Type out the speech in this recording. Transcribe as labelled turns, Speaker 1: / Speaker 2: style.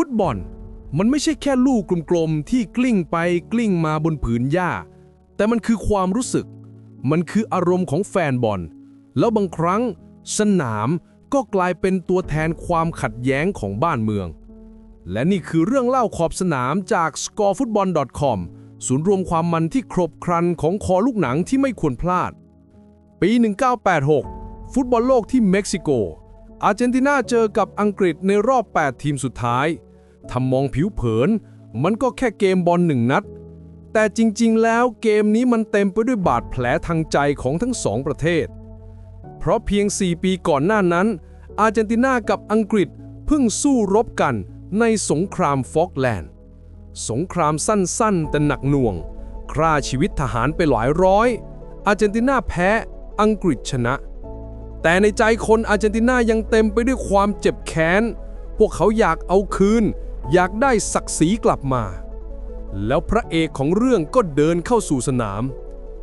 Speaker 1: ฟุตบอล มันไม่ใช่แค่ลูกกลมๆที่กลิ้งไปกลิ้งมาบนผืนหญ้า แต่มันคือความรู้สึก มันคืออารมณ์ของแฟนบอล แล้วบางครั้ง สนามก็กลายเป็นตัวแทนความขัดแย้งของบ้านเมือง และนี่คือเรื่องเล่าขอบสนามจาก scorefootball.com ศูนย์รวมความมันที่ครบครันของคอลูกหนังที่ไม่ควรพลาด ปี 1986 ฟุตบอลโลกที่เม็กซิโก อาร์เจนตินาเจอกับอังกฤษในรอบ 8 ทีมสุดท้าย ทำมองผิวเผิน มันก็แค่เกมบอลหนึ่งนัด แต่จริงๆ แล้วเกมนี้มันเต็มไปด้วยบาดแผลทางใจของทั้งสองประเทศ เพราะเพียง 4 ปีก่อนหน้านั้น อาร์เจนตินากับอังกฤษเพิ่งสู้รบกันในสงครามฟอกแลนด์ สงครามสั้นๆ แต่หนักหน่วง ฆ่าชีวิตทหารไปหลายร้อย อาร์เจนตินาแพ้ อังกฤษชนะ แต่ในใจคนอาร์เจนตินายังเต็มไปด้วยความเจ็บแค้น พวกเขาอยากเอาคืน อยากได้ศักดิ์ศรีกลับมา แล้วพระเอกของเรื่องก็เดินเข้าสู่สนาม